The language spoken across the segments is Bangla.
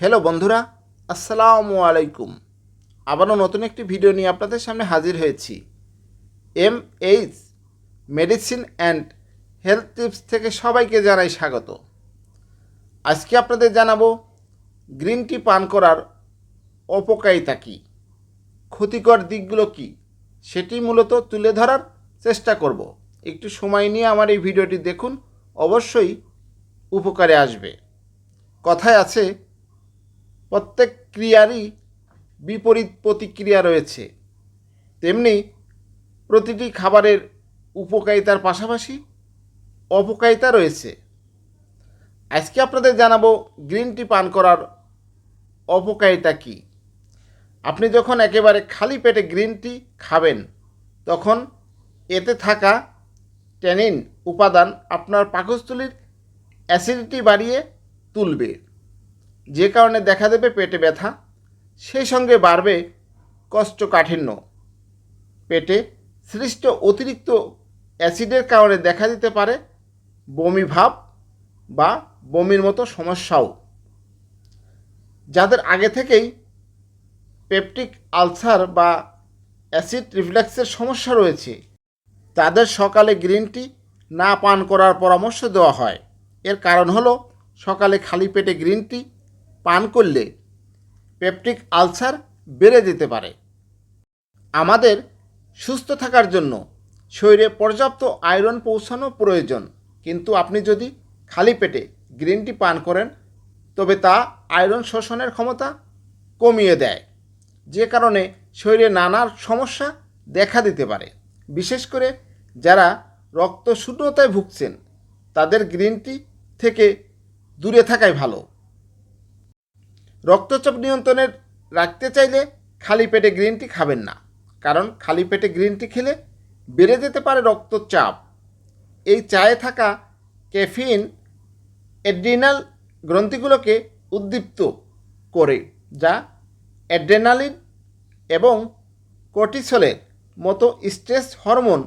হ্যালো বন্ধুরা, আসসালামু আলাইকুম। আবারও নতুন একটি ভিডিও নিয়ে আপনাদের সামনে হাজির হয়েছি। M H medicine and health tips থেকে সবাইকে জানাই স্বাগত। আজকে আপনাদের জানাব, গ্রিন টি পান করার অপকারিতা কী? ক্ষতিকর দিকগুলো কী? সেটি মূলত তুলে ধরার চেষ্টা করব। একটু সময় নিয়ে আমার এই ভিডিওটি দেখুন, অবশ্যই উপকারে আসবে। কথায় আছে প্রত্যেক ক্রিয়ারই বিপরীত প্রতিক্রিয়া রয়েছে। তেমনি প্রতিটি খাবারের উপকারিতার পাশাপাশি অপকারিতা রয়েছে। আজকে আপনাদের জানাব গ্রিন টি পান করার অপকারিতা কী। আপনি যখন একেবারে খালি পেটে গ্রিন টি খাবেন, তখন এতে থাকা ট্যানিন উপাদান আপনার পাকস্থলীর অ্যাসিডিটি বাড়িয়ে তুলবে। যে কারণে দেখা দেবে পেটে ব্যথা, সেই সঙ্গে বাড়বে কষ্টকাঠিন্য। পেটে সৃষ্ট অতিরিক্ত অ্যাসিডের কারণে দেখা দিতে পারে বমি ভাব বা বমির মতো সমস্যাও। যাদের আগে থেকেই পেপটিক আলসার বা অ্যাসিড রিফ্লেক্সের সমস্যা রয়েছে, তাদের সকালে গ্রিন টি না পান করার পরামর্শ দেওয়া হয়। এর কারণ হলো সকালে খালি পেটে গ্রিন টি পান করলে পেপটিক আলসার বেড়ে যেতে পারে। আমাদের সুস্থ থাকার জন্য শরীরে পর্যাপ্ত আয়রন পৌঁছানো প্রয়োজন। কিন্তু আপনি যদি খালি পেটে গ্রিন টি পান করেন, তবে তা আয়রন শোষণের ক্ষমতা কমিয়ে দেয়। যে কারণে শরীরে নানা সমস্যা দেখা দিতে পারে। বিশেষ করে যারা রক্ত শূন্যতায় ভুগছেন, তাদের গ্রিন টি থেকে দূরে থাকাই ভালো। রক্তচাপ নিয়ন্ত্রণের রাখতে চাইলে খালি পেটে গ্রিন টি খাবেন না। কারণ খালি পেটে গ্রিন টি খেলে বেড়ে যেতে পারে রক্তচাপ। এই চায়ে থাকা ক্যাফিন অ্যাড্রিনাল গ্রন্থিগুলোকে উদ্দীপ্ত করে, যা অ্যাড্রেনালিন এবং কর্টিসলের মতো স্ট্রেস হরমোন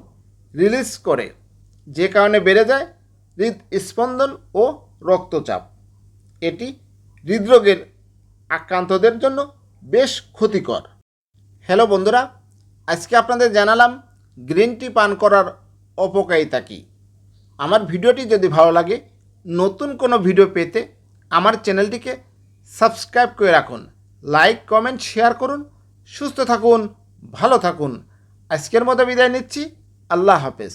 রিলিজ করে, যে কারণে বেড়ে যায় হৃদস্পন্দন ও রক্তচাপ। এটি হৃদরোগের আক্রান্তদের জন্য বেশ ক্ষতিকর। হ্যালো বন্ধুরা, আজকে আপনাদের জানালাম গ্রিন টি পান করার অপকারিতা কী? আমার ভিডিওটি যদি ভালো লাগে, নতুন কোনো ভিডিও পেতে আমার চ্যানেলটিকে সাবস্ক্রাইব করে রাখুন লাইক কমেন্ট শেয়ার করুন, সুস্থ থাকুন, ভালো থাকুন। আজকের মতো বিদায় নিচ্ছি, আল্লাহ হাফেজ।